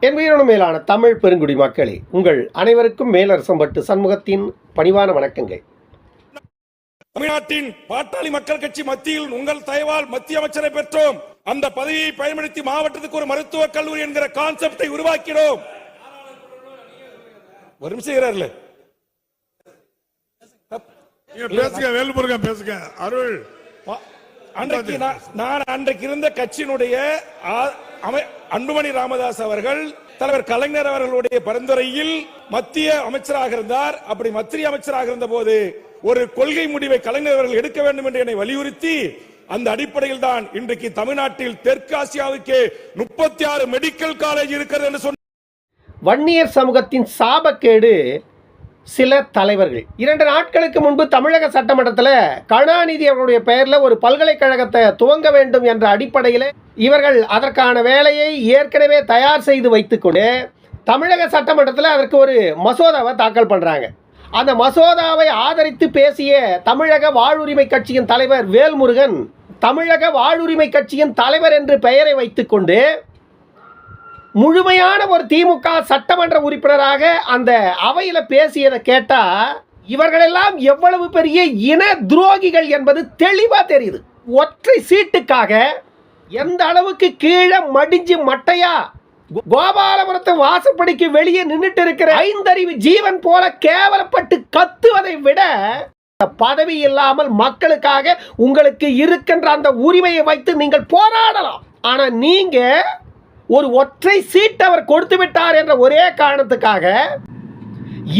என் உயிரினும் மேலான தமிழ் பெருங்குடி மக்களே உங்கள் அனைவருக்கும் மேலரசம்பட்டு சண்முகத்தின் பணிவான வணக்கங்கள். தமிழ்நாட்டின் பாட்டாளி மக்கள் கட்சி மத்தியில் உங்கள் தயவால் மத்திய அமைச்சரை பெற்றோம். அந்த பதவியை பயன்படுத்தி மாவட்டத்துக்கு ஒரு மருத்துவக் கல்லூரி என்கிற கான்செப்டை உருவாக்கினோம். ஒரு நிமிஷம் இருக்கிறார்ல நீங்க பேசுங்க வேல்முருகன் பேசுங்க. அருள். பா- அன்றைக்கு நான் அன்றைக்கு இருந்த கட்சியினுடைய அன்புமணி ராமதாஸ் அவர்கள் தலைவர் கலைஞர் அவர்களுடைய பரிந்துரையில் மத்திய அமைச்சராக இருந்தார். அப்படி மத்திய அமைச்சராக இருந்த போது ஒரு கொள்கை முடிவை கலைஞர் அவர்கள் எடுக்க வேண்டும் என்று என்னை வலியுறுத்தி அந்த அடிப்படையில் தான் இன்றைக்கு தமிழ்நாட்டில் தெற்காசியாவுக்கு முப்பத்தி ஆறு மெடிக்கல் காலேஜ் இருக்கிறது என்று சொன்ன வன்னியர் சமூகத்தின் சாபக்கேடு சில தலைவர்கள். இரண்டு நாட்களுக்கு முன்பு தமிழக சட்டமன்றத்தில் கருணாநிதி அவருடைய பெயரில் ஒரு பல்கலைக்கழகத்தை துவங்க வேண்டும் என்ற அடிப்படையில் இவர்கள் அதற்கான வேலையை ஏற்கனவே தயார் செய்து வைத்துக்கொண்டு தமிழக சட்டமன்றத்தில் அதற்கு ஒரு மசோதாவை தாக்கல் பண்ணுறாங்க அந்த மசோதாவை ஆதரித்து பேசிய தமிழக வாழ்வுரிமை கட்சியின் தலைவர் வேல்முருகன் தமிழக வாழ்வுரிமை கட்சியின் தலைவர் என்று பெயரை வைத்துக்கொண்டு முழுமையான ஒரு திமுக சட்டமன்ற உறுப்பினராக அந்த அவையில் பேசியதை கேட்டால் இவர்களெல்லாம் எவ்வளவு பெரிய இன துரோகிகள் என்பது தெளிவாக தெரியுது. ஒற்றை சீட்டுக்காக எந்த அளவுக்கு கீழே மடிஞ்சு மட்டையா கோபாலபுரத்தை கோபாலபுரத்து வாசப்படிக்கு வெளியே நின்றுட்டு இருக்கிற ஐந்தறிவு ஜீவன் போல கேவலப்பட்டு கத்துவதை விட பதவி இல்லாமல் மக்களுக்காக உங்களுக்கு இருக்கின்ற அந்த உரிமையை வைத்து நீங்கள் போராடலாம். ஆனா நீங்க ஒரு ஒற்றை சீட் அவர் கொடுத்து விட்டார் என்ற ஒரே காரணத்துக்காக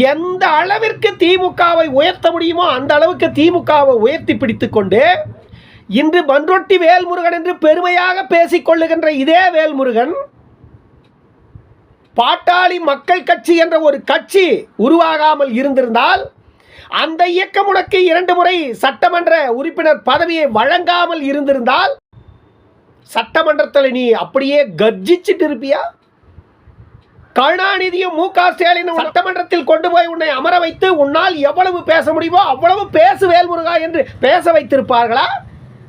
எந்த அளவிற்கு திமுகவை உயர்த்த முடியுமோ அந்த அளவுக்கு திமுகவை உயர்த்தி பிடித்துக்கொண்டு இன்று பன்ரொட்டி வேல்முருகன் என்று பெருமையாக பேசிக்கொள்ளுகின்ற இதே வேல்முருகன் பாட்டாளி மக்கள் கட்சி என்ற ஒரு கட்சி உருவாகாமல் இருந்திருந்தால் அந்த இயக்கம் உனக்கு இரண்டு முறை சட்டமன்ற உறுப்பினர் பதவியை வழங்காமல் இருந்திருந்தால் சட்டமன்றத்தில் நீ அப்படியே கர்ஜிச்சிட்டு இருப்பியா? கருணாநிதியும் மு க ஸ்டாலினும் சட்டமன்றத்தில் கொண்டு போய் உன்னை அமர வைத்து உன்னால் எவ்வளவு பேச முடியுமோ அவ்வளவு பேசு வேல்முருகா என்று பேச வைத்திருப்பார்களா?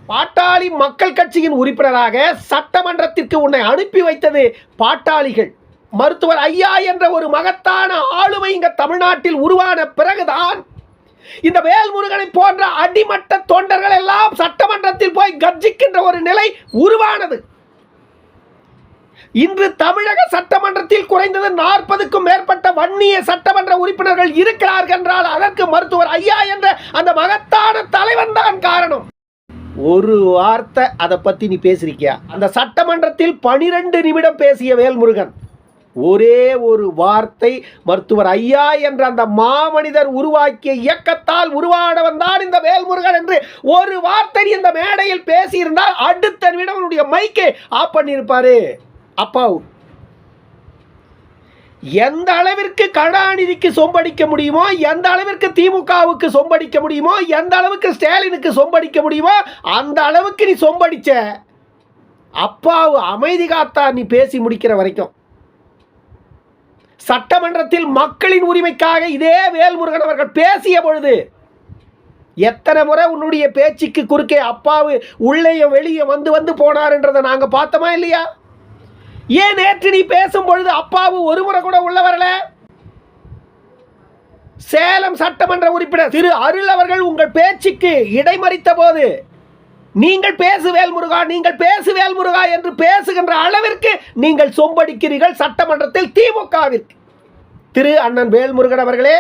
பாட்டாளி மக்கள் கட்சியின் உறுப்பினராக சட்டமன்றத்திற்கு உன்னை அனுப்பி வைத்தது பாட்டாளிகள். மருத்துவர் ஐயா என்ற ஒரு மகத்தான ஆளுமை இங்க தமிழ்நாட்டில் உருவான பிறகுதான் இந்த வேல்முருகனை போன்ற அடிமட்ட தொண்டர்கள் எல்லாம் சட்டமன்றத்தில் போய் கர்ஜிக்கின்ற ஒரு நிலை உருவானது. இன்று தமிழக சட்டமன்றத்தில் குறைந்தது நாற்பதுக்கும் மேற்பட்ட வன்னிய சட்டமன்ற உறுப்பினர்கள் இருக்கிறார்கள் என்றால் அதற்கு மருத்துவர் ஐயா என்ற அந்த மகத்தான தலைவன் தான் காரணம். ஒரு வார்த்தை அதை பத்தி நீ பேசிருக்கியா அந்த சட்டமன்றத்தில் பனிரெண்டு நிமிடம் பேசிய வேல்முருகன். ஒரே ஒரு வார்த்தை மருத்துவர் ஐயா என்ற அந்த மாமனிதர் உருவாக்கிய இயக்கத்தால் உருவானவன் தான் இந்த வேல்முருகன் என்று ஒரு வார்த்தை இந்த மேடையில் பேசியிருந்தால் அடுத்த நிமிடம் அவனுடைய மைக்கை ஆஃப் பண்ணியிருப்பாரு. அப்பாவு. எந்த அளவிற்கு கருணாநிதிக்கு சொம்படிக்க முடியுமோ எந்த அளவிற்கு திமுகவுக்கு சொம்படிக்க முடியுமோ எந்த அளவுக்கு ஸ்டாலினுக்கு சொம்படிக்க முடியுமோ அந்த அளவுக்கு நீ சொம்படிச்ச. அப்பாவு அமைதி காத்தா நீ பேசி முடிக்கிற வரைக்கும். சட்டமன்றத்தில் மக்களின் உரிமைக்காக இதே வேல்முருகன் அவர்கள் பேசிய பொழுது எத்தனை முறை உன்னுடைய பேச்சுக்கு குறுக்கே அப்பாவு உள்ளேயும் வெளியே வந்து வந்து போனார்ன்றதை நாங்கள் பார்த்தோமா இல்லையா? ஏன் நேற்று நீ பேசும் பொழுது அப்பாவு ஒரு முறை கூட உள்ள வரல? சேலம் சட்டமன்ற உறுப்பினர் திரு அருள் அவர்கள் உங்கள் பேச்சுக்கு இடைமறித்த போது நீங்கள் பேசு வேல்முருகா நீங்கள் பேசு வேல்முருகா என்று பேசுகின்ற அளவிற்கு நீங்கள் சொம்படிக்கிறீர்கள் சட்டமன்றத்தில் திமுகவிற்கு திரு அண்ணன் வேல்முருகன் அவர்களே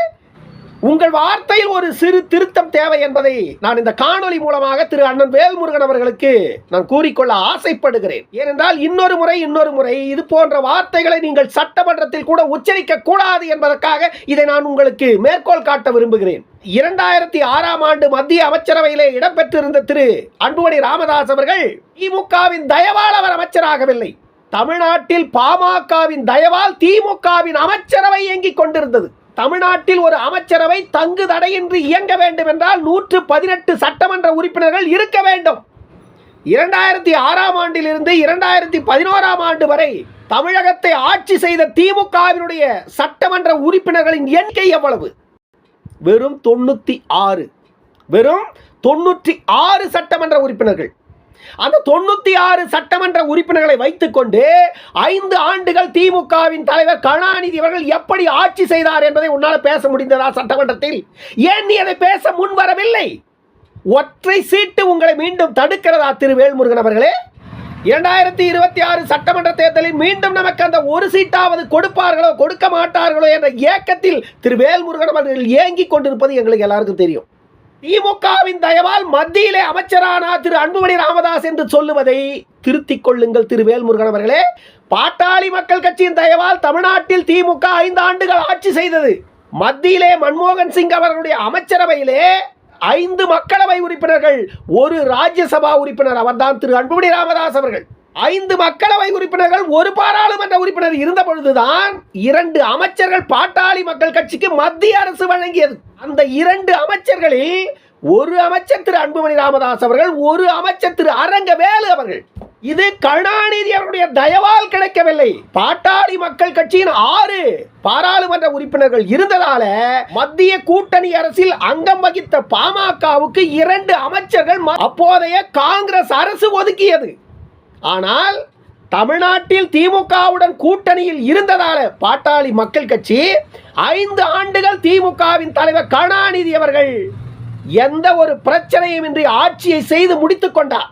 உங்கள் வார்த்தையில் ஒரு சிறு திருத்தம் தேவை என்பதை நான் இந்த காணொளி மூலமாக திரு அண்ணன் வேல்முருகன் அவர்களுக்கு நான் கூறிக்கொள்ள ஆசைப்படுகிறேன். ஏனென்றால் இன்னொரு முறை இன்னொரு முறை இது போன்ற வார்த்தைகளை நீங்கள் சட்டமன்றத்தில் கூட உச்சரிக்க கூடாது என்பதற்காக இதை நான் உங்களுக்கு மேற்கோள் காட்ட விரும்புகிறேன். இரண்டாயிரத்தி ஆறாம் ஆண்டு மத்திய அமைச்சரவையிலே இடம்பெற்றிருந்த திரு அன்புமணி ராமதாஸ் அவர்கள் திமுகவின் தயவால் அவர் அமைச்சராகவில்லை. தமிழ்நாட்டில் பாமகவின் தயவால் திமுகவின் அமைச்சரவை இயங்கிக் கொண்டிருந்தது. தமிழ்நாட்டில் ஒரு அமைச்சரவை தங்கு தடையின்றி இயங்க வேண்டும் என்றால் நூற்று பதினெட்டு சட்டமன்ற உறுப்பினர்கள் இருக்க வேண்டும். இரண்டாயிரத்தி ஆறாம் ஆண்டிலிருந்து இரண்டாயிரத்தி பதினோராம் ஆண்டு வரை தமிழகத்தை ஆட்சி செய்த திமுகவினுடைய சட்டமன்ற உறுப்பினர்களின் எண்ணிக்கை எவ்வளவு? வெறும் தொண்ணூத்தி ஆறு. வெறும் தொண்ணூற்றி ஆறு சட்டமன்ற உறுப்பினர்கள். அந்த தொண்ணூத்தி ஆறு சட்டமன்ற உறுப்பினர்களை வைத்துக்கொண்டு ஐந்து ஆண்டுகள் திமுகவின் தலைவர் கருணாநிதி அவர்கள் எப்படி ஆட்சி செய்தார் என்பதை உன்னால் பேச முடிந்ததா சட்டமன்றத்தில்? ஏன் நீ அதை பேச முன் வரவில்லை? ஒற்றை சீட்டு உங்களை மீண்டும் தடுக்கிறதா திரு வேல்முருகன் அவர்களே? இரண்டாயிரத்தி இருபத்தி ஆறு சட்டமன்ற தேர்தலில் மீண்டும் நமக்கு அந்த ஒரு சீட்டாவது கொடுப்பார்களோ கொடுக்க மாட்டார்களோ என்ற ஏக்கத்தில் திரு வேல்முருகன் அவர்கள் ஏங்கிக் கொண்டிருப்பது எங்களுக்கு எல்லாருக்கும் தெரியும். திமுகவின் தயவால் மத்தியிலே அமைச்சரானா திரு அன்புமணி ராமதாஸ் என்று சொல்லுவதை திருத்திக் கொள்ளுங்கள் திரு வேல்முருகன் அவர்களே. பாட்டாளி மக்கள் கட்சியின் தயவால் தமிழ்நாட்டில் திமுக ஐந்து ஆண்டுகள் ஆட்சி செய்தது. மத்தியிலே மன்மோகன் சிங் அவர்களுடைய அமைச்சரவையிலே ஐந்து மக்களவை உறுப்பினர்கள் ஒரு ராஜ்யசபா உறுப்பினர் அவர்தான் திரு அன்புமணி ராமதாஸ் அவர்கள். ஐந்து மக்களவை உறுப்பினர்கள் ஒரு பாராளுமன்ற உறுப்பினர் இருந்த பொழுதுதான் இரண்டு அமைச்சர்கள் பாட்டாளி மக்கள் கட்சிக்கு மத்திய அரசு வழங்கியது. அந்த இரண்டு அமைச்சர்களில் ஒரு அமைச்சர் திரு அன்புமணி ராமதாஸ் அவர்கள் ஒரு அமைச்சர் திரு அரங்கவேலு அவர்கள். இது கருணாநிதி அவருடைய தயவால் கிடைக்கவில்லை. பாட்டாளி மக்கள் கட்சியின் ஆறு பாராளுமன்ற உறுப்பினர்கள் இருந்ததால மத்திய கூட்டணி அரசில் அங்கம் வகித்த பாமகவுக்கு இரண்டு அமைச்சர்கள் ம- அப்போதைய காங்கிரஸ் அரசு ஒதுக்கியது. ஆனால் தமிழ்நாட்டில் திமுகவுடன் கூட்டணியில் இருந்ததால பாட்டாளி மக்கள் கட்சி ஐந்து ஆண்டுகள் திமுகவின் தலைவர் கருணாநிதி அவர்கள் எந்த ஒரு பிரச்சனையும் இன்றி ஆட்சியை செய்து முடித்துக் கொண்டார்.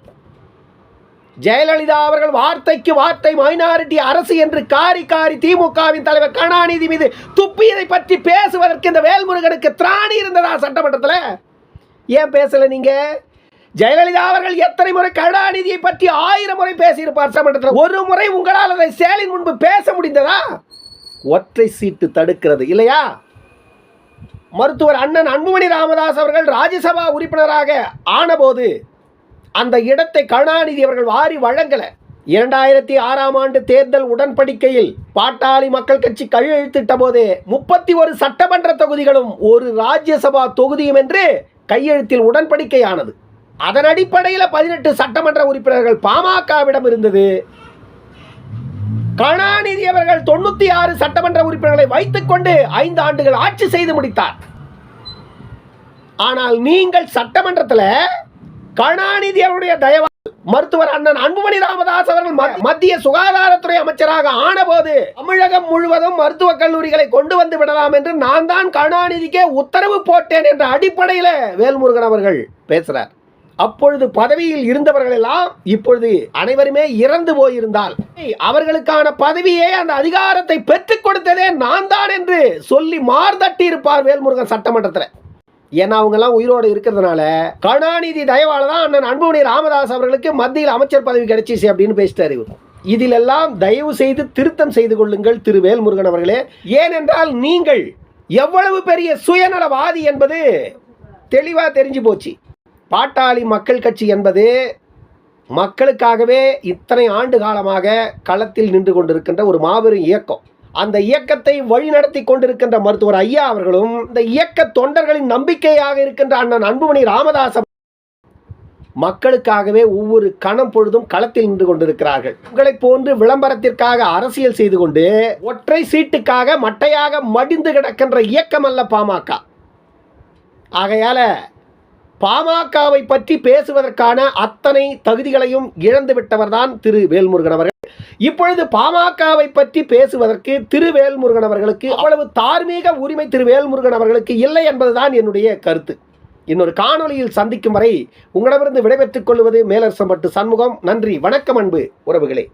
ஜெயலலிதா அவர்கள் வார்த்தைக்கு வார்த்தை மைனாரிட்டி அரசு என்று காரி காரி திமுகவின் தலைவர் கருணாநிதி மீது துப்பியதை பற்றி பேசுவதற்கு இந்த வேல்முருகனுக்கு திராணி இருந்ததா சட்டமன்றத்தில்? ஏன் பேசல நீங்கள் ஜெயலலிதா அவர்கள் எத்தனை முறை கருணாநிதியை பற்றி ஆயிரம் முறை பேசியிருப்பார் சட்டமன்றத்தில்? ஒரு முறை உங்களால் அதை சேலின் முன்பு பேச முடிந்ததா? ஒற்றை சீட்டு தடுக்கிறது இல்லையா? மருத்துவர் அண்ணன் அன்புமணி ராமதாஸ் அவர்கள் ராஜ்யசபா உறுப்பினராக ஆனபோது அந்த இடத்தை கருணாநிதி அவர்கள் வாரி வழங்கல. இரண்டாயிரத்தி ஆறாம் ஆண்டு தேர்தல் உடன்படிக்கையில் பாட்டாளி மக்கள் கட்சி கையெழுத்திட்ட போது முப்பத்தி ஒரு சட்டமன்ற தொகுதிகளும் ஒரு ராஜ்யசபா தொகுதியும் என்று கையெழுத்தில் உடன்படிக்கையானது. அதன் அடிப்படையில் பதினெட்டு சட்டமன்ற உறுப்பினர்கள் பாமகவிடம் இருந்தது. கருணாநிதி அவர்கள் தொண்ணூத்தி ஆறு சட்டமன்ற உறுப்பினர்களை வைத்துக்கொண்டு ஐந்து ஆண்டுகள் ஆட்சி செய்து முடித்தார். ஆனால் நீங்கள் சட்டமன்றத்தில் கருணாநிதி அவருடைய தயவால் மருத்துவர் அண்ணன் அன்புமணி ராமதாஸ் அவர்கள் ம- மத்திய சுகாதாரத்துறை அமைச்சராக ஆனபோது தமிழகம் முழுவதும் மருத்துவக் கல்லூரிகளை கொண்டு வந்து விடலாம் என்று நான் தான் கருணாநிதிக்கே உத்தரவு போட்டேன் என்ற அடிப்படையில் வேல்முருகன் அவர்கள் பேசுகிறார் அப்பொழுது பதவியில் இருந்தவர்கள் எல்லாம் இப்பொழுது அனைவருமே இறந்து போயிருந்தால். அவர்களுக்கான பதவியே அந்த அதிகாரத்தை பெற்றுக் கொடுத்ததே நான் தான் என்று சொல்லி மார்தட்டி இருப்பார் வேல்முருகன் சட்டமன்றத்தில். ஏன்னா அவங்க எல்லாம் உயிரோடு இருக்கிறதுனால கருணாநிதி தயவால் தான் அண்ணன் அன்புமணி ராமதாஸ் அவர்களுக்கு மத்தியில் அமைச்சர் பதவி கிடைச்சிச்சு அப்படின்னு பேசிட்டார் இவர். இதிலெல்லாம் தயவு செய்து திருத்தம் செய்து கொள்ளுங்கள் திரு வேல்முருகன் அவர்களே. ஏனென்றால் நீங்கள் எவ்வளவு பெரிய சுயநலவாதி என்பது தெளிவாக தெரிஞ்சு போச்சு. பாட்டாளி மக்கள் கட்சி என்பது மக்களுக்காகவே இத்தனை ஆண்டு காலமாக களத்தில் நின்று கொண்டிருக்கின்ற ஒரு மாபெரும் இயக்கம். அந்த இயக்கத்தை வழிநடத்தி கொண்டிருக்கின்ற மருத்துவர் ஐயா அவர்களும் இந்த இயக்க தொண்டர்களின் நம்பிக்கையாக இருக்கின்ற அண்ணன் அன்புமணி ராமதாசன் மக்களுக்காகவே ஒவ்வொரு கணம் பொழுதும் களத்தில் நின்று கொண்டிருக்கிறார்கள். உங்களை போன்று விளம்பரத்திற்காக அரசியல் செய்து கொண்டு ஒற்றை சீட்டுக்காக மட்டையாக மடிந்து கிடக்கின்ற இயக்கம் அல்ல பாமக. ஆகையால பாமகவை பற்றி பேசுவதற்கான அத்தனை தகுதிகளையும் இழந்துவிட்டவர்தான் திரு வேல்முருகன் அவர்கள். இப்பொழுது பாமகவை பற்றி பேசுவதற்கு திரு வேல்முருகன் அவர்களுக்கு அவ்வளவு தார்மீக உரிமை திரு வேல்முருகன் அவர்களுக்கு இல்லை என்பதுதான் என்னுடைய கருத்து. இன்னொரு காணொலியில் சந்திக்கும் வரை உங்களிடமிருந்து விடைபெற்றுக் கொள்வது மேலரசம்பட்டு சண்முகம். நன்றி வணக்கம் அன்பு உறவுகளே.